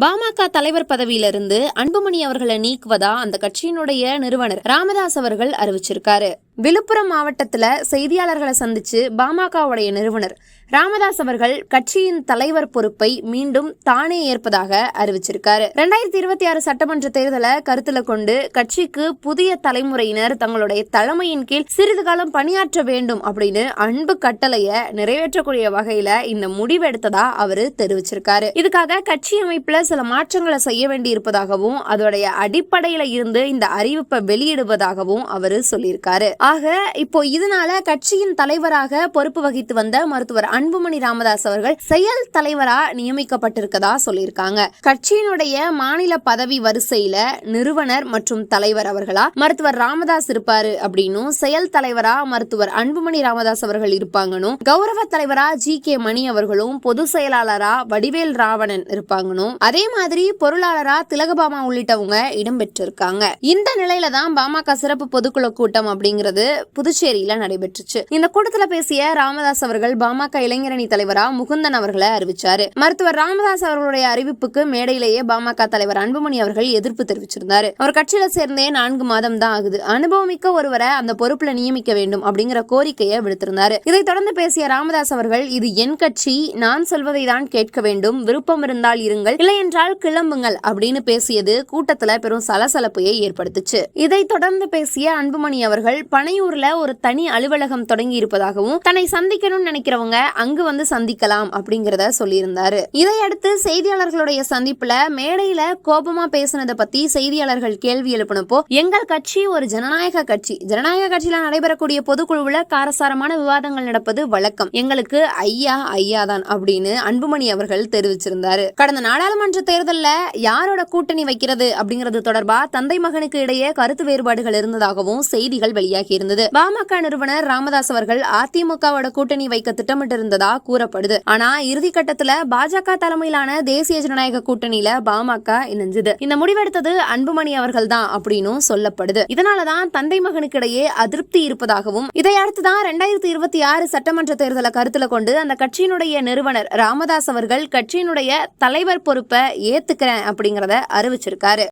பாமக தலைவர் பதவியிலிருந்து அன்புமணி அவர்களை நீக்குவதா அந்த கட்சியினுடைய நிறுவனர் ராமதாஸ் அவர்கள் அறிவிச்சிருக்காரு. விழுப்புரம் மாவட்டத்தில் செய்தியாளர்களை சந்தித்து பாமகவுடைய நிறுவனர் ராமதாஸ் அவர்கள் கட்சியின் தலைவர் பொறுப்பை மீண்டும் தானே ஏற்பதாக அறிவிச்சிருக்காரு. ரெண்டாயிரத்தி இருபத்தி ஆறு சட்டமன்ற தேர்தலை கருத்தில் கொண்டு கட்சிக்கு புதிய தலைமுறையினர் தங்களுடைய தலைமையின் கீழ் சிறிது காலம் பணியாற்ற வேண்டும் அப்படின்னு அன்பு கட்டளைய நிறைவேற்றக்கூடிய வகையில இந்த முடிவெடுத்ததா அவரு தெரிவிச்சிருக்காரு. இதுக்காக கட்சி அமைப்புல சில மாற்றங்களை செய்ய வேண்டி இருப்பதாகவும் அதோடைய அடிப்படையில இருந்து இந்த அறிவிப்பை வெளியிடுவதாகவும் அவரு சொல்லியிருக்காரு. ஆக இப்போ இதனால கட்சியின் தலைவராக பொறுப்பு வகித்து வந்த மருத்துவர் அன்புமணி ராமதாஸ் அவர்கள் செயல் தலைவரா நியமிக்கப்பட்டிருக்கதா சொல்லியிருக்காங்க. கட்சியினுடைய மாநில பதவி வரிசையில நிறுவனர் மற்றும் தலைவர் அவர்களா மருத்துவர் ராமதாஸ் இருப்பாரு அப்படின்னும் செயல் தலைவரா மருத்துவர் அன்புமணி ராமதாஸ் அவர்கள் இருப்பாங்கனும் கௌரவ தலைவரா ஜி கே மணி அவர்களும் பொது செயலாளரா வடிவேல் ராவணன் இருப்பாங்கனும் அதே மாதிரி பொருளாளரா திலகபாமா உள்ளிட்டவங்க இடம்பெற்றிருக்காங்க. இந்த நிலையில தான் பாமக சிறப்பு பொதுக்குழு கூட்டம் அப்படிங்கிறது புதுச்சேரியில நடைபெற்றுச்சு. இந்த கூட்டத்துல பேசிய ராமதாஸ் அவர்கள் பாமக இளைஞரணி தலைவரா முகுந்தன் அவர்களை அறிவிச்சாரு. மருத்துவர் ராமதாஸ் அவர்களுடைய அறிவிப்புக்கு மேடையிலேயே பாமக தலைவர் அன்புமணி அவர்கள் எதிர்ப்பு தெரிவிச்சிருந்தாரு. அவர் கட்சியில சேர்ந்தே நான்கு மாதம் தான் ஆகுது. அனுபவமிக்க ஒருவரை அந்த பொறுப்புல நியமிக்க வேண்டும் அப்படிங்கிற கோரிக்கையை விடுத்திருந்தாரு. இதை தொடர்ந்து பேசிய ராமதாஸ் அவர்கள் இது என் கட்சி நான் சொல்வதை தான் கேட்க வேண்டும். விருப்பம் இருந்தால் இருங்கள். இல்லை என்றால் கிளம்புங்கள் அப்படின்னு பேசியது கூட்டத்துல பெரும் சலசலப்பையை ஏற்படுத்துச்சு. இதை தொடர்ந்து பேசிய அன்புமணி அவர்கள் பண பனையூர்ல ஒரு தனி அலுவலகம் தொடங்கி இருப்பதாகவும் தன்னை சந்திக்கணும்னு நினைக்கிறவங்க அங்கு வந்து சந்திக்கலாம் அப்படிங்கறத சொல்லியிருந்தாரு. இதையடுத்து செய்தியாளர்களுடைய சந்திப்புல மேடையில கோபமா பேசினதை பத்தி செய்தியாளர்கள் கேள்வி எழுப்பினப்போ எங்கள் கட்சி ஒரு ஜனநாயக கட்சி. ஜனநாயக கட்சியில நடைபெறக்கூடிய பொதுக்குழுவுல காரசாரமான விவாதங்கள் நடப்பது வழக்கம். எங்களுக்கு ஐயா ஐயா தான் அப்படின்னு அன்புமணி அவர்கள் தெரிவிச்சிருந்தாரு. கடந்த நாடாளுமன்ற தேர்தல்ல யாரோட கூட்டணி வைக்கிறது அப்படிங்கிறது தொடர்பா தந்தை மகனுக்கு இடையே கருத்து வேறுபாடுகள் இருந்ததாகவும் செய்திகள் வெளியாகி இருந்தது. பாமக நிறுவனர் ராமதாஸ் அவர்கள் அதிமுகவோட கூட்டணி வைக்க திட்டமிட்டிருந்ததா கூறப்படுது. ஆனா இறுதி கட்டத்துல பாஜக தலைமையிலான தேசிய ஜனநாயக கூட்டணியில பாமக இணைஞ்சது. இந்த முடிவெடுத்தது அன்புமணி அவர்கள் தான் அப்படின்னும் சொல்லப்படுது. இதனாலதான் தந்தை மகனுக்கு இடையே அதிருப்தி இருப்பதாகவும் இதையடுத்துதான் ரெண்டாயிரத்தி இருபத்தி ஆறு சட்டமன்ற தேர்தலை கருத்துல கொண்டு அந்த கட்சியினுடைய நிறுவனர் ராமதாஸ் அவர்கள் கட்சியினுடைய தலைவர் பொறுப்பை ஏத்துக்கிறேன் அப்படிங்கறத அறிவிச்சிருக்காரு.